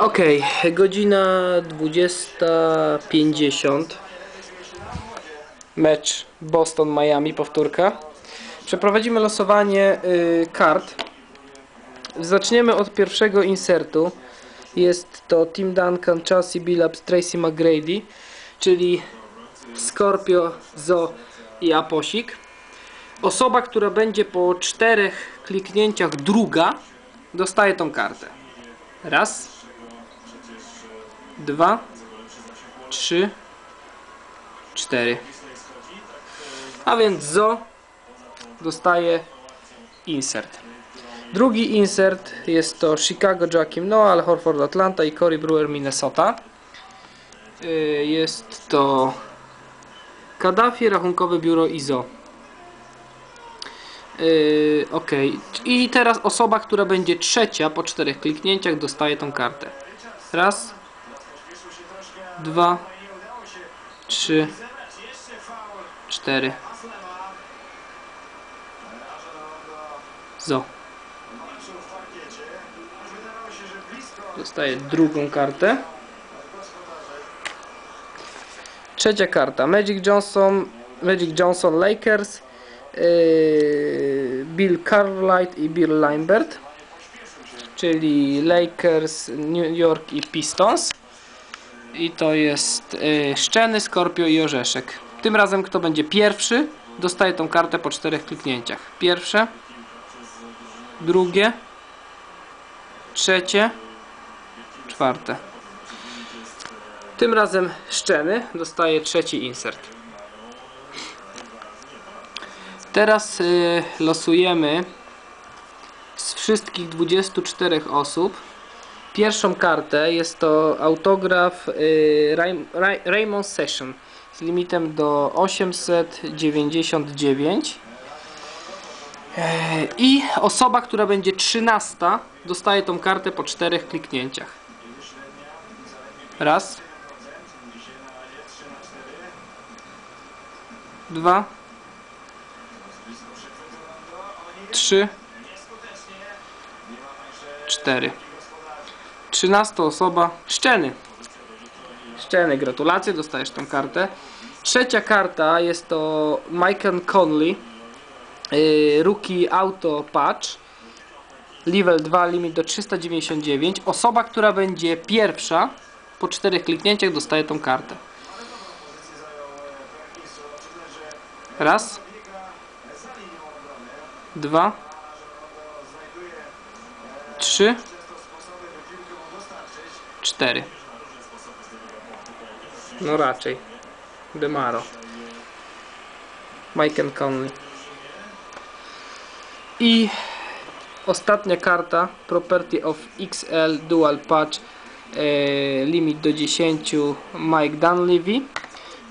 Okej, godzina 20.50. Mecz Boston-Miami, powtórka. Przeprowadzimy losowanie y, kart. Zaczniemy od pierwszego insertu. Jest to Tim Duncan, Chelsea Billups, Tracy McGrady, czyli Scorpio, Zo i Aposik. Osoba, która będzie po czterech kliknięciach druga, dostaje tą kartę. Raz, dwa, trzy, cztery. A więc Zo dostaje insert. Drugi insert jest to Chicago Joakim Noah, Horford Atlanta i Corey Brewer Minnesota. Y, Jest to Kaddafi, Rachunkowe Biuro IZO. Yy, ok. I teraz osoba, która będzie trzecia po czterech kliknięciach dostaje tą kartę. Raz, dwa, trzy, cztery. Zo. Dostaje drugą kartę. Trzecia karta. Magic Johnson, Magic Johnson Lakers, Bill Cartwright i Bill Lambert, czyli Lakers, New York i Pistons. I to jest yy, Szczeny, Skorpio i Orzeszek. Tym razem kto będzie pierwszy, dostaje tą kartę po czterech kliknięciach. Pierwsze, drugie, trzecie, czwarte. Tym razem Szczeny dostaje trzeci insert. Teraz y, losujemy z wszystkich 24 osób pierwszą kartę. Jest to autograf y, Ray, Ray, Raymond Session z limitem do 899. E, I osoba, która będzie 13 dostaje tą kartę po czterech kliknięciach. Raz. Dwa. Trzy. Cztery. Trzynasta osoba. Szczeny. Szczeny, gratulacje, dostajesz tą kartę. Trzecia karta jest to Michael Conley. Yy, rookie Auto Patch. Level 2, limit do 399. Osoba, która będzie pierwsza po czterech kliknięciach dostaje tą kartę. Raz. Dwa. Trzy. Cztery. No raczej. Demaro. Mike Conley. I ostatnia karta Property of XL Dual Patch e, limit do 10 Mike Dunleavy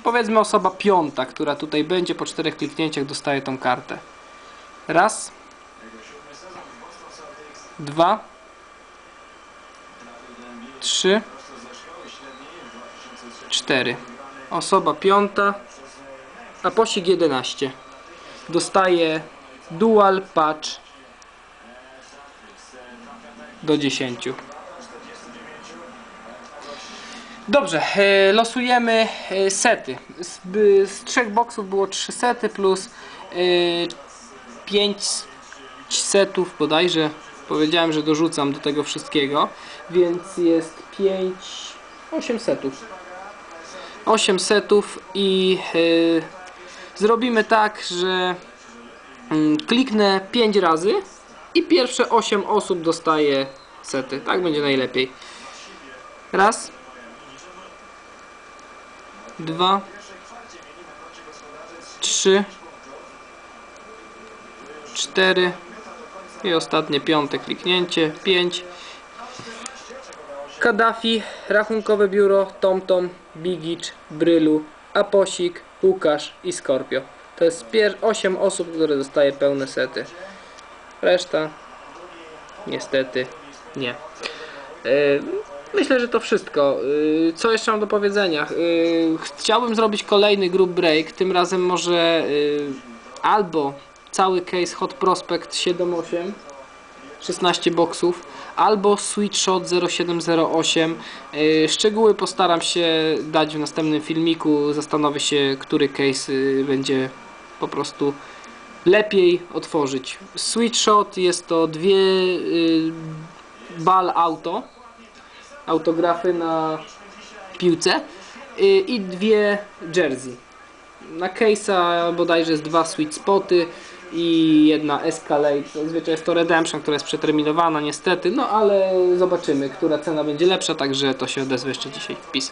powiedzmy osoba piąta, która tutaj będzie po czterech kliknięciach dostaje tą kartę raz. Dwa. Trzy. Cztery. Osoba piąta. A posik 11 dostaje dual patch do 10 Dobrze, e, losujemy e, sety. Z, z trzech boksów było trzy sety plus e, pięć setów bodajże. Powiedziałem, że dorzucam do tego wszystkiego, więc jest 5, 8 setów. 8 setów i e, zrobimy tak, że mm, kliknę 5 razy i pierwsze 8 osób dostaje sety. Tak będzie najlepiej. Raz dwa, trzy, cztery i ostatnie piąte kliknięcie, pięć. Kaddafi, Rachunkowe Biuro, TomTom, Bigicz, Brylu, Aposik, Łukasz i Skorpio. To jest 8 osób, które dostaje pełne sety. Reszta niestety nie. Yy, Myślę, że to wszystko. Yy, Co jeszcze mam do powiedzenia? Yy, Chciałbym zrobić kolejny group break. Tym razem może albo cały case Hot Prospect 7.8 16 boksów, albo Sweet Shot 0708. Yy, Szczegóły postaram się dać w następnym filmiku. Zastanowię się, który case yy, będzie po prostu lepiej otworzyć. Sweet Shot jest to dwie yy, bal auto, autografy na piłce yy, i dwie jersey. Na case'a bodajże jest dwa sweet spoty i jedna Escalade. Zazwyczaj jest to Redemption, która jest przeterminowana niestety, no ale zobaczymy, która cena będzie lepsza, także to się odezwę jeszcze dzisiaj wpis.